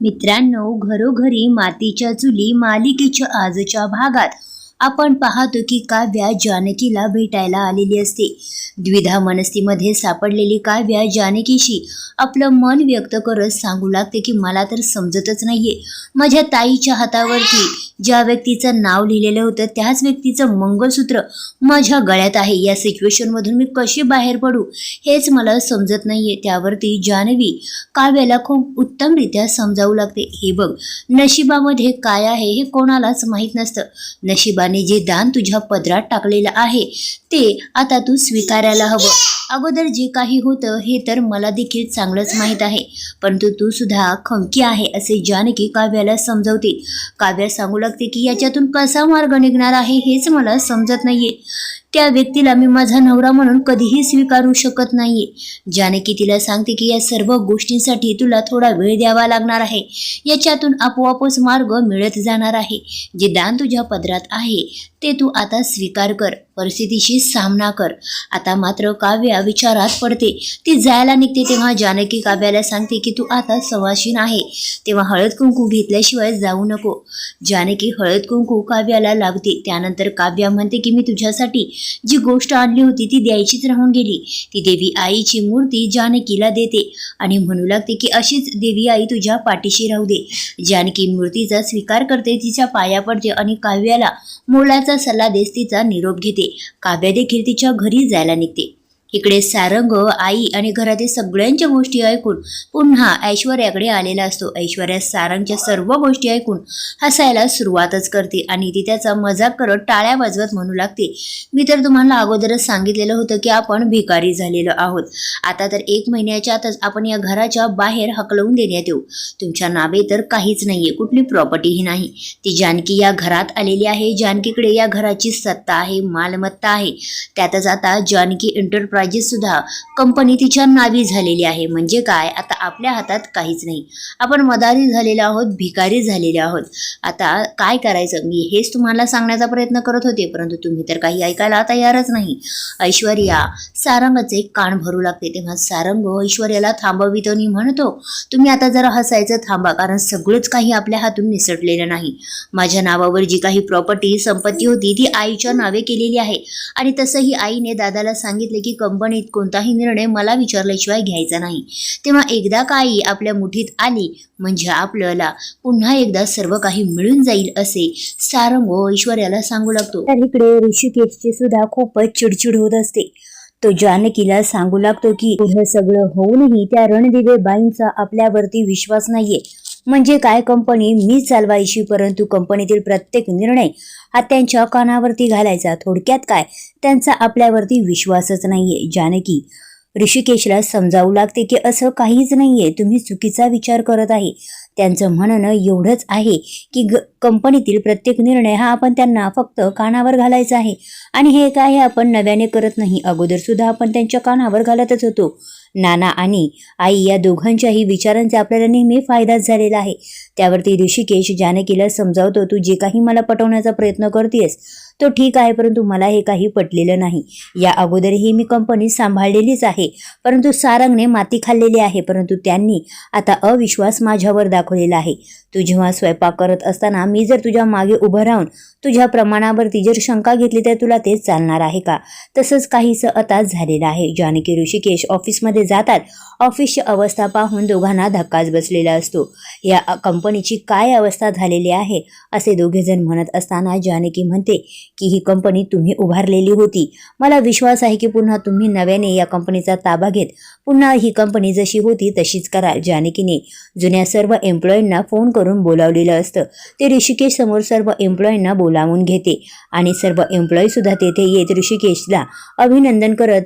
मित्रांनो घरोघरी मातीच्या चुली मालिकेच्या आजच्या भागात आपण पाहतो की काव्या जानकीला भेटायला आलेली असते. द्विधा मनस्थितीमध्ये सापडलेली काव्या जानकीशी आपलं मन व्यक्त करत सांगू लागते की मला तर समजतच नाहीये. माझ्या ताईच्या हातावरती ज्या व्यक्तीचं नाव लिहिलेलं होतं त्याच व्यक्तीचं मंगळसूत्र माझ्या गळ्यात आहे. या सिच्युएशनमधून मी कशी बाहेर पडू हेच मला समजत नाहीये. त्यावरती जानवी काव्याला खूप उत्तमरित्या समजावू लागते. हे बघ नशिबामध्ये काय आहे हे कोणालाच माहीत नसतं. नशिबा देवाने जे दान तुझ्या पदरात टाकलेलं आहे ते आता तू स्वीकारायला हवं. अगोदर जे काही होतं हे तर मला देखील चांगलंच माहीत आहे. परंतु तू सुद्धा खमकी आहे असे जानकी काव्याला समजवते. काव्या सांगू लागते की याच्यातून कसा मार्ग निघणार आहे हेच मला समजत नाहीये. त्या व्यक्तीला मी माझा नवरा म्हणून कधीही स्वीकारू शकत नाहीये. जानकी तिला सांगते की या सर्व गोष्टींसाठी तुला थोडा वेळ द्यावा लागणार आहे. याच्यातून आपोआपच मार्ग मिळत जाणार आहे. जे दान तुझ्या पदरात आहे ते तू आता स्वीकार कर परिस्थितीशी सामना कर. आता मात्र काव्या विचारात पडते. ती जायला निघते तेव्हा जानकी काव्याला सांगते की तू आता सवाशीन आहे. तेव्हा हळद कुंकू घेतल्याशिवाय जाऊ नको. जानकी हळद कुंकू काव्याला लागते. त्यानंतर काव्या म्हणते की मी तुझ्यासाठी जी गोष्ट आणली होती ती द्यायचीच राहून गेली. ती देवी आईची मूर्ती जानकीला देते आणि म्हणू लागते की अशीच देवी आई तुझ्या पाठीशी राहू दे. जानकी मूर्तीचा स्वीकार करते तिच्या पाया पडते आणि काव्याला मोलाचा सल्ला देस तिचा निरोप घेते. काव्या देखील तिच्या घरी जायला निघते. इकडे सारंग आई आणि घरातील सगळ्यांच्या गोष्टी ऐकून पुन्हा ऐश्वर्याकडे आलेला असतो. ऐश्वर्या सारंगच्या सर्व गोष्टी ऐकून हसायला सुरुवातच करते आणि ती त्याचा मजाक करत टाळ्या वाजवत म्हणू लागते. मी तर तुम्हाला अगोदरच सांगितलेलं होतं की आपण भिकारी झालेलो आहोत. आता तर एक महिन्याच्या आतच आपण या घराच्या बाहेर हकलवून देण्यात येऊ. तुमच्या नावे तर काहीच नाहीये कुठली प्रॉपर्टीही नाही. ती जानकी या घरात आलेली आहे. जानकीकडे या घराची सत्ता आहे मालमत्ता आहे. त्यातच आता जानकी एंटरप्राइजेस सुद्धा कंपनी तिच्या नावी झालेली आहे. म्हणजे काय? आता आपल्या हातात काहीच नाही. आपण मदारी झालेलो आहोत भिकारी झालेले आहोत. आता काय करायचं? मी हेच तुम्हाला सांगण्याचा प्रयत्न करत होते परंतु तुम्ही तर काही ऐकायला तयारच नाही. ऐश्वर्या सारंगचे कान भरू लागते. तेव्हा सारंग हो, ऐश्वर्याला थांबवितो आणि म्हणतो. तुम्ही आता जरा हसायचं थांबा कारण सगळंच काही आपल्या हातून निसटलेलं नाही. माझ्या नावावर जी काही प्रॉपर्टी संपत्ती होती ती आईच्या नावे केलेली आहे. आणि तसंही आईने दादाला सांगितले की कंपनीत कोणताही निर्णय मला विचारल्याशिवाय घ्यायचा नाही. तेव्हा एकदा काही आपल्या मुठीत आली म्हणजे आपल्याला पुन्हा एकदा सर्व काही मिळून जाईल असे सारंग ऐश्वर्याला सांगू लागतो. तर इकडे ऋषिकेशची सुद्धा खूपच चिडचिड होत असते. तो जानकीला सांगू लागतो की हे सगळं होऊनही त्या रणदिवे बाईंचा आपल्यावरती विश्वास नाहीये. म्हणजे काय कंपनी मी चालवायची परंतु कंपनीतील प्रत्येक निर्णय हा त्यांच्या कानावरती घालायचा. थोडक्यात काय? त्यांचा आपल्यावरती विश्वासच नाहीये. जानकी ऋषिकेशला समजावू लागते की असं काहीच नाहीये. तुम्ही चुकीचा विचार करत आहे. त्यांचं म्हणणं एवढंच आहे की ग कंपनीतील प्रत्येक निर्णय हा आपण त्यांना फक्त कानावर घालायचा आहे. आणि हे काय आपण नव्याने करत नाही. अगोदर सुद्धा आपण त्यांच्या कानावर घालतच होतो. नाना आणि आई या दोघांच्याही विचारांचा आपल्याला नेहमी फायदाच झालेला आहे. त्यावरती ऋषिकेश जानकीला समजावतो तू जे काही मला पटवण्याचा प्रयत्न करतेस तो ठीक आहे परंतु मला हे काही पटलेलं नाही. या अगोदरही मी कंपनी सांभाळलेलीच आहे परंतु सारंगने माती खाल्लेली आहे परंतु त्यांनी आता अविश्वास माझ्यावर दाखव दाखवलेला आहे. तू जेव्हा स्वयंपाक करत असताना मी जर तुझ्या मागे उभं राहून तुझ्या प्रमाणावरती जर शंका घेतली तर तुला तेच चालणार आहे का? तसंच काहीसं आता झालेलं आहे. जानकी ऋषिकेश ऑफिसमध्ये जातात. ऑफिसची अवस्था पाहून दोघांना धक्काच बसलेला असतो. या कंपनीची काय अवस्था झालेली आहे? असे दोघेजण म्हणत असताना जानकी म्हणते की ही कंपनी तुम्ही उभारलेली होती. मला विश्वास आहे की पुन्हा तुम्ही नव्याने या कंपनीचा ताबा घेत पुन्हा ही कंपनी जशी होती तशीच कराल. जानकीने जुन्या सर्व एम्प्लॉईंना फोन करून बोलावलेलं असतं. ते ऋषिकेश समोर सर्व एम्प्लॉईंना बोलावून घेते आणि सर्व एम्प्लॉई सुद्धा तेथे येत ऋषिकेशला अभिनंदन करत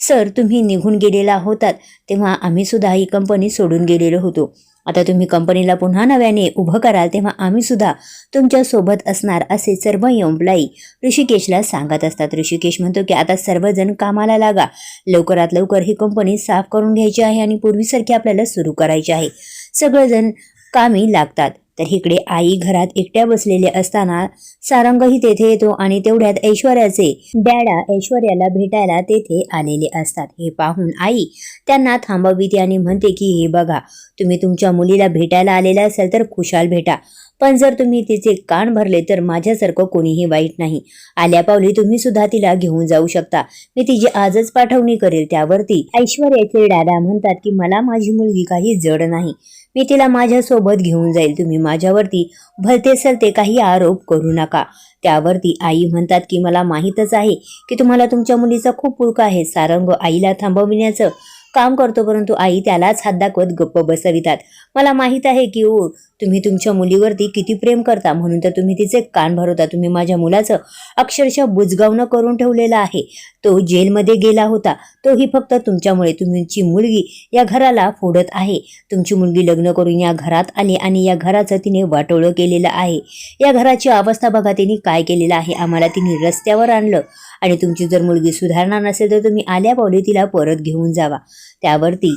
सर तुम्ही निघून गेलेला होतात तेव्हा आम्ही सुद्धा ही कंपनी सोडून गेलेलो होतो. आता तुम्ही कंपनीला पुन्हा नव्याने उभं कराल तेव्हा आम्ही सुद्धा तुमच्यासोबत असणार असे सर्व एम्प्लॉई ऋषिकेशला सांगत असतात. ऋषिकेश म्हणतो की आता सर्वजण कामाला लागा. लवकरात लवकर ही कंपनी साफ करून घ्यायची आहे आणि पूर्वीसारखी आपल्याला सुरू करायची आहे. सगळेजण कामी लागतात. तर इकडे आई घरात एकट्या बसलेले असताना सारंगही तेथे येतो आणि तेवढ्यात ऐश्वर्याचे डॅडा ऐश्वर्याला भेटायला तेथे आलेले असतात. हे पाहून आई त्यांना थांबविते आणि म्हणते की हे बघा तुम्ही तुमच्या मुलीला भेटायला आलेला असाल तर खुशाल भेटा. पण जर तुम्ही तिचे कान भरले तर माझ्यासारखं कोणीही वाईट नाही. आल्या पावली तुम्ही सुद्धा तिला घेऊन जाऊ शकता. मी तिची आजच पाठवणी करेल त्यावरती. ऐश्वर्याचे डॅडा म्हणतात की मला माझी मुलगी काही जड नाही. मी तिला माझ्यासोबत घेऊन जाईल. तुम्ही माझ्यावरती भलते सलते काही आरोप करू नका. त्यावरती आई म्हणतात की मला माहीतच आहे की तुम्हाला तुमच्या मुलीचा खूप पुळका आहे. सारंग आईला थांबविण्याचं काम करतो परंतु आई त्यालाच हात दाखवत गप्प बसवितात. मला माहीत आहे की ओ तुम्ही तुमच्या मुलीवरती किती प्रेम करता म्हणून तर तुम्ही तिचे कान भरवता. तुम्ही माझ्या मुलाचं अक्षरशः बुजगावणं करून ठेवलेलं आहे. तो जेलमध्ये गेला होता. तोही फक्त तुमच्यामुळे. तुमची मुलगी या घराला फोडत आहे. तुमची मुलगी लग्न करून या घरात आली आणि या घराचं तिने वाटोळं केलेलं आहे. या घराची अवस्था बघा तिने काय केलेलं आहे? आम्हाला तिने रस्त्यावर आणलं. आणि तुमची जर मुलगी सुधारणार नसेल तर तुम्ही आल्या पावली तिला परत घेऊन जावा. त्यावरती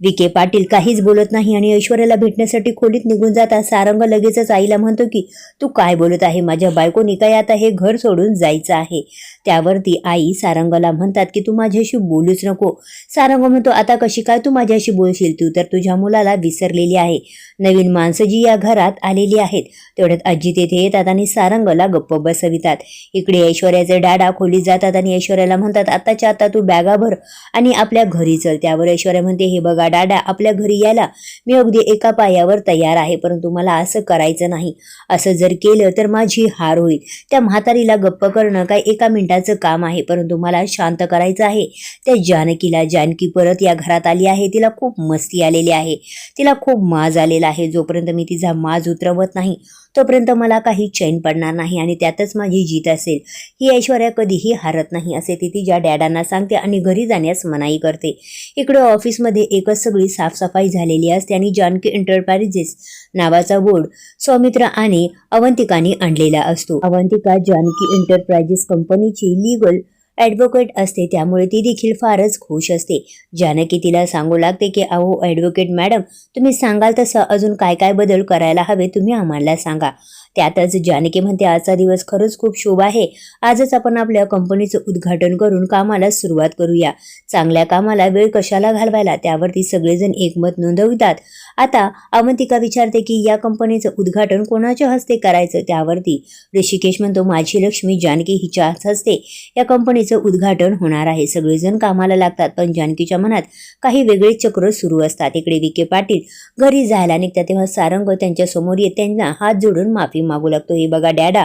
विखे पाटील काहीच बोलत नाही आणि ऐश्वर्याला भेटण्यासाठी खोलीत निघून जाता सारंग लगेचच आईला म्हणतो की तू काय बोलत आहे? माझ्या बायकोनी काय आता हे घर सोडून जायचं आहे? त्यावरती आई सारंगला म्हणतात की तू माझ्याशी बोलूच नको. सारंग म्हणतो आता कशी काय तू माझ्याशी बोलशील? तू तर तुझ्या मुलाला विसरलेली आहे. नवीन माणसं जी या घरात आलेली आहेत. तेवढ्यात आजी तेथे येतात आणि सारंगला गप्प बसवितात. इकडे ऐश्वर्याचे डाडा खोलीत जातात आणि ऐश्वर्याला म्हणतात आताच्या आता तू बॅगा भर आणि आपल्या घरी चल. त्यावर ऐश्वर्या म्हणते हे बघा डाडा आपल्या घरी यायला मी अगदी एका पायावर तयार आहे परंतु मला असं करायचं नाही. असं जर केलं तर माझी हार होईल. त्या म्हातारीला गप्प करणं काय एका मिनिटाचं काम आहे परंतु मला शांत करायचं आहे. त्या जानकीला जानकी परत या घरात आली आहे. तिला खूप मस्ती आलेली आहे. तिला खूप माज आलेला आहे. जोपर्यंत मी तिचा माज उतरवत नाही तोपर्यंत मला काही चैन पडणार नाही आणि त्यातच माझी जीत असेल. ही ऐश्वर्या कधीही हारत नाही असे ती तिच्या डॅडांना सांगते आणि घरी जाण्यास मनाई करते. इकडे ऑफिसमध्ये एकच सगळी साफसफाई झालेली असते आणि जानकी एंटरप्राइजेस नावाचा बोर्ड सौमित्र आणि अवंतिकाने आणलेला असतो. अवंतिका जानकी एंटरप्राइजेस कंपनीची लिगल ॲडव्होकेट असते. त्यामुळे ती देखील फारच खुश असते. जानकी तिला सांगू लागते की अहो ॲडव्होकेट मॅडम तुम्ही सांगाल तसं अजून काय काय बदल करायला हवे तुम्ही आम्हाला सांगा. त्यातच जानकी म्हणते आजचा दिवस खरंच खूप शुभ आहे. आजच आपण आपल्या कंपनीचं उद्घाटन करून कामाला सुरुवात करूया. चांगल्या कामाला वेळ कशाला घालवायला? त्यावरती सगळेजण एकमत नोंदवितात. आता अवंतिका विचारते की या कंपनीचं उद्घाटन कोणाच्या हस्ते करायचं? त्यावरती ऋषिकेश म्हणतो माझी लक्ष्मी जानकी हिच्याच हस्ते या कंपनीचं उद्घाटन होणार आहे. सगळेजण कामाला लागतात पण जानकीच्या मनात काही वेगळे चक्र सुरू असतात. इकडे विखे पाटील घरी जायला निघतात तेव्हा सारंग त्यांच्यासमोर येत त्यांना हात जोडून माफी मागू लागतो. हे बघा डॅडा.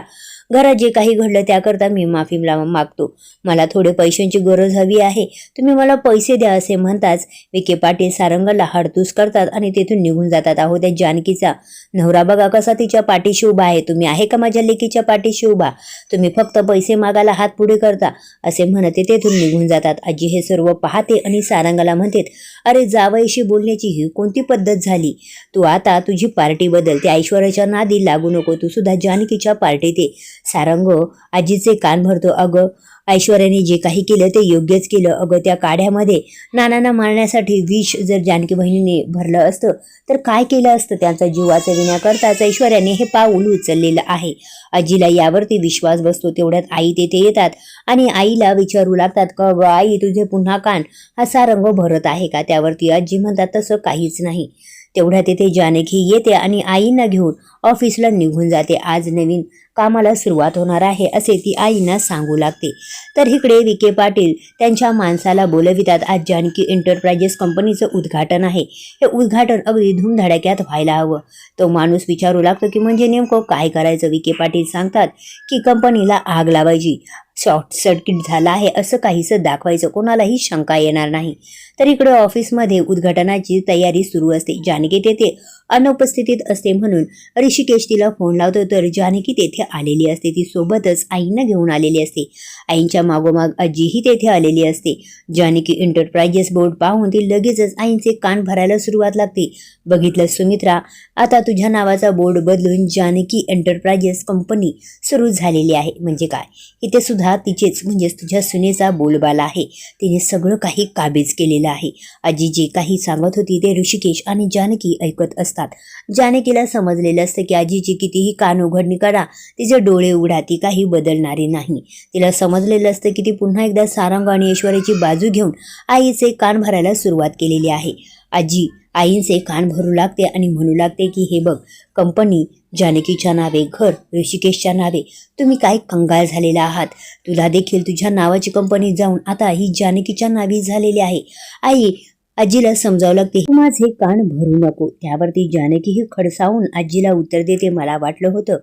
घरात जे काही घडलं त्याकरता मी माफी मागतो. मला थोडे पैशांची गरज हवी आहे. तुम्ही मला पैसे द्या असे म्हणताच विखे पाटील सारंगला हडतूस करतात आणि तेथून निघून जातात. अहो त्या जानकीचा नवरा बघा कसा तिच्या पाठीशी उभा आहे. तुम्ही आहे का माझ्या लेकीच्या पाठीशी उभा? तुम्ही फक्त पैसे मागायला हात पुढे करता असे म्हणत तेथून निघून जातात. आजी हे सर्व पाहते आणि सारंगाला म्हणते अरे जावयाशी बोलण्याची ही कोणती पद्धत झाली? तू आता तुझी पार्टी बदल. त्या ऐश्वर्याच्या नादी लागू नको. तू सुद्धा जानकीच्या पार्टीत ये. सारंग आजीचे कान भरतो अगं. ऐश्वर्याने जे काही केलं ते योग्यच केलं. अगं त्या काढ्यामध्ये नानांना मारण्यासाठी विष जर जानकी बहिणीने भरलं असतं तर काय केलं असतं? त्यांचा जीव वाचविण्याकरताच ऐश्वर्याने हे पाऊल उचललेलं आहे. आजीला यावरती विश्वास बसतो. तेवढ्यात आई तेथे येतात आणि आईला विचारू लागतात का ग आई तुझे पुन्हा कान? हा सारंग भरत आहे का? त्यावरती आजी म्हणतात तसं काहीच नाही. तेवढ्या तेथे जानकी येते आणि आईंना घेऊन ऑफिसला निघून जाते. आज नवीन कामाला सुरुवात होणार आहे असे ती आईंना सांगू लागते. तर इकडे विखे पाटील त्यांच्या माणसाला बोलवितात. आज जानकी एंटरप्राइजेस कंपनीचं उद्घाटन आहे. हे उद्घाटन अगदी धूमधडाक्यात व्हायला हवं. तो माणूस विचारू लागतो की म्हणजे नेमकं काय करायचं? विखे पाटील सांगतात की कंपनीला आग लावायची. शॉर्ट सर्किट झाला आहे असं काहीसं दाखवायचं. कोणालाही शंका येणार नाही. तर इकडे ऑफिसमध्ये उद्घाटनाची तयारी सुरू असते. जानकी तेथे अनुपस्थितीत असते म्हणून ऋषिकेश तिला फोन लावतो. तर जानकी तेथे आलेली असते. ती सोबतच आईंना घेऊन आलेली असते. आईंच्या मागोमाग आजीही तेथे आलेली असते. जानकी एंटरप्राइजेस बोर्ड पाहून ती लगेचच आईंचे कान भरायला सुरुवात लागते. बघितलं सुमित्रा आता तुझ्या नावाचा बोर्ड बदलून जानकी एंटरप्राइजेस कंपनी सुरू झालेली आहे. म्हणजे काय? इथे सुद्धा तिचेच म्हणजेच तुझ्या सुनेचा बोलबाला आहे. तिने सगळं काही काबीज केलेलं आहे. आजी जे काही सांगत होती ते ऋषिकेश आणि जानकी ऐकत असतात. जानकीला समजलेलं असतं की आजीची कितीही कान उघडणी करा तिचे डोळे उघडा ती काही बदलणारी नाही. तिला समजलेलं असतं की ती पुन्हा एकदा सारंग आणि ऐश्वर्याची बाजू घेऊन आईचे कान भरायला सुरुवात केलेली आहे. आजी आईंचे कान भरू लागते आणि म्हणू लागते की हे बघ कंपनी जानकीच्या नावे घर ऋषिकेशच्या नावे तुम्ही काय कंगाल झालेला आहात? तुला देखील तुझ्या नावाची कंपनी जाऊन आता ही जानकीच्या नावी झालेली आहे. आई आजीला समजावं लागते. माझे कान भरू नको. त्यावरती जानकीही खडसावून आजीला उत्तर देते मला वाटलं होतं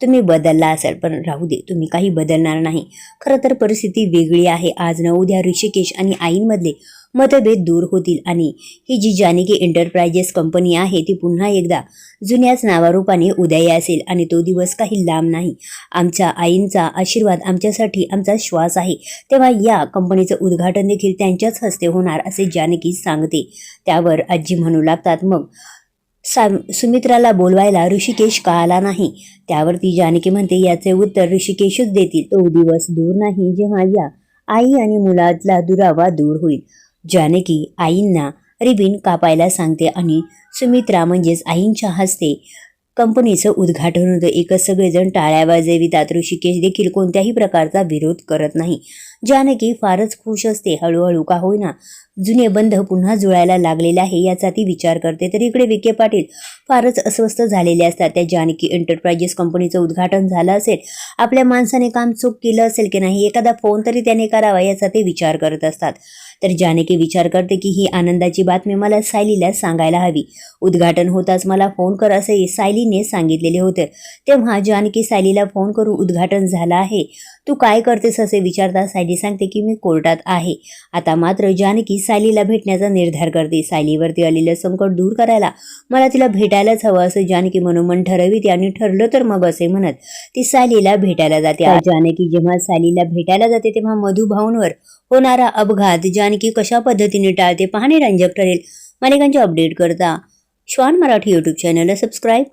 तुम्ही बदलला असाल पण राहू दे तुम्ही काही बदलणार नाही. खरं तर परिस्थिती वेगळी आहे. आज न उद्या ऋषिकेश आणि आईंमधले मतभेद दूर होतील आणि ही जी जानकी एंटरप्राइजेस कंपनी आहे ती पुन्हा एकदा जुन्याच नावारूपाने उदय असेल आणि तो दिवस काही लांब नाही. आमच्या आईंचा आशीर्वाद आमच्यासाठी आमचा श्वास आहे. तेव्हा या कंपनीचं उद्घाटन देखील त्यांच्याच हस्ते होणार असे जानकी सांगते. त्यावर आजी म्हणू लागतात मग सा सुमित्राला बोलवायला ऋषिकेश का आला नाही. त्यावरती जानकी म्हणते याचे उत्तर ऋषिकेशच देतील. तो दिवस दूर नाही जेव्हा या आई आणि मुलातला दुरावा दूर होईल. जानकी आईंना रिबीन कापायला सांगते आणि सुमित्रा म्हणजेच आईंच्या हस्ते कंपनीचं उद्घाटन होतं. एकच सगळेजण टाळ्या वाजवितात. ऋषिकेश देखील कोणत्याही प्रकारचा विरोध करत नाही. जानकी फारच खुश असते. हळूहळू का होईना जुने बंध पुन्हा जुळायला लागलेला आहे याचा ती विचार करते. तर इकडे विखे पाटील फारच अस्वस्थ झालेले असतात. त्या जानकी एंटरप्राइजेस कंपनीचं उद्घाटन झालं असेल. आपल्या माणसाने काम चूक केलं असेल की नाही एखादा फोन तरी त्याने करावा याचा ते विचार करत असतात. तर जानकी विचार करते की ही आनंदाची बातमी मला सायलीला सांगायला हवी. उद्घाटन होताच मला फोन कर असे सायलीने सांगितलेले होते. तेव्हा जानकी सायलीला फोन करून उद्घाटन झालं आहे. तू काय करतेस असे विचारता सायली सांगते की मी कोर्टात आहे. आता मात्र जानकी सायलीला भेटण्याचा निर्धार करते. सायलीवरती आलेलं संकट दूर करायला मला तिला भेटायलाच हवं असं जानकी मनोमन ठरविते आणि ठरलं तर मग असे म्हणत ती सायलीला भेटायला जाते. जानकी जेव्हा सायलीला भेटायला जाते तेव्हा मधुभाऊंवर होणारा अपघात जानकी कशा पद्धतीने टाळते पाहणे रंजक ठरेल. मालिकांचे अपडेट करता श्वान मराठी यूट्यूब चॅनलला सबस्क्राईब